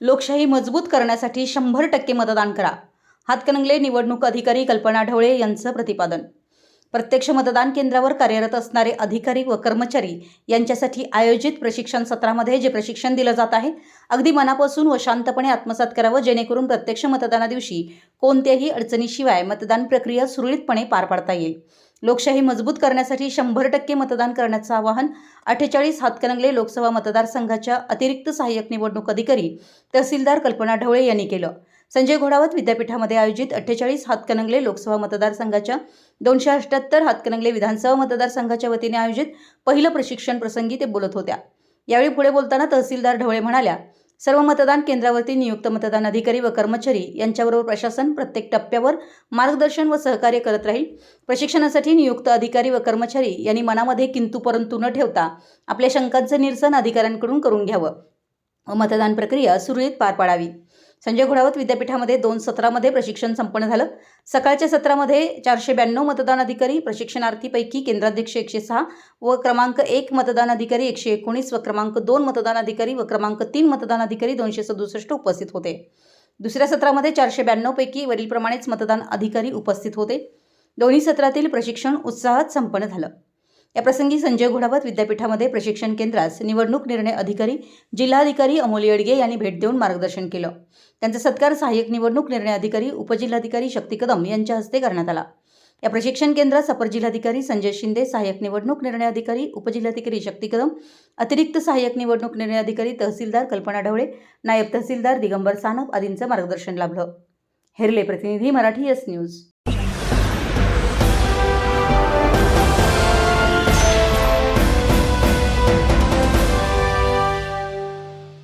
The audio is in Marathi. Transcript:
लोकशाही मजबूत करण्यासाठी शंभर टक्के मतदान करा. हातकणंगले निवडणूक अधिकारी कल्पना ढवळे यांचं प्रतिपादन. प्रत्यक्ष मतदान केंद्रावर कार्यरत असणारे अधिकारी व कर्मचारी यांच्यासाठी आयोजित प्रशिक्षण सत्रामध्ये जे प्रशिक्षण दिलं जात आहे अगदी मनापासून व शांतपणे आत्मसात करावं जेणेकरून प्रत्यक्ष मतदानादिवशी कोणत्याही अडचणीशिवाय मतदान प्रक्रिया सुरळीतपणे पार पाडता येईल. लोकशाही मजबूत करण्यासाठी शंभर टक्के मतदान करण्याचं आवाहन अठ्ठेचाळीस हातकणंगले लोकसभा मतदारसंघाच्या अतिरिक्त सहाय्यक निवडणूक अधिकारी तहसीलदार कल्पना ढवळे यांनी केलं. संजय घोडावत विद्यापीठामध्ये आयोजित अठ्ठेचाळीस हातकणंगले लोकसभा मतदारसंघाच्या दोनशे अठ्याहत्तर हातकणंगले विधानसभा मतदारसंघाच्या वतीने आयोजित पहिलं प्रशिक्षण प्रसंगी ते बोलत होत्या. यावेळी पुढे बोलताना तहसीलदार ढवळे म्हणाल्या सर्व मतदान केंद्रावरती नियुक्त मतदान अधिकारी व कर्मचारी यांच्याबरोबर प्रशासन प्रत्येक टप्प्यावर मार्गदर्शन व सहकार्य करत राहील. प्रशिक्षणासाठी नियुक्त अधिकारी व कर्मचारी यांनी मनामध्ये किंतू परंतु न ठेवता आपल्या शंकांचं निरसन अधिकाऱ्यांकडून करून घ्यावं व मतदान प्रक्रिया सुरळीत पार पाडावी. संजय घोडावत विद्यापीठामध्ये दोन सत्रामध्ये प्रशिक्षण संपन्न झालं. सकाळच्या सत्रामध्ये चारशे ब्याण्णव मतदान अधिकारी प्रशिक्षणार्थीपैकी केंद्राध्यक्ष एकशे सहा व क्रमांक एक मतदान अधिकारी एकशे एकोणीस व क्रमांक दोन मतदान अधिकारी व क्रमांक तीन मतदान अधिकारी दोनशे सदुसष्ट उपस्थित होते. दुसऱ्या सत्रामध्ये चारशे ब्याण्णवपैकी वरीलप्रमाणेच मतदान अधिकारी उपस्थित होते. दोन्ही सत्रातील प्रशिक्षण उत्साहात संपन्न झालं. याप्रसंगी संजय घोडावत विद्यापीठामध्ये प्रशिक्षण केंद्रास निवडणूक निर्णय अधिकारी जिल्हाधिकारी अमोल येडगे यांनी भेट देऊन मार्गदर्शन केलं. त्यांचा सत्कार सहाय्यक निवडणूक निर्णय अधिकारी उपजिल्हाधिकारी शक्ती कदम यांच्या हस्ते करण्यात आला. या प्रशिक्षण केंद्रात अपर जिल्हाधिकारी संजय शिंदे सहाय्यक निवडणूक निर्णय अधिकारी उपजिल्हाधिकारी शक्ती कदम अतिरिक्त सहाय्यक निवडणूक निर्णय अधिकारी तहसीलदार कल्पना ढवळे नायब तहसीलदार दिगंबर सानप आदींचं मार्गदर्शन लाभलं. हेरले प्रतिनिधी मराठी एस न्यूज.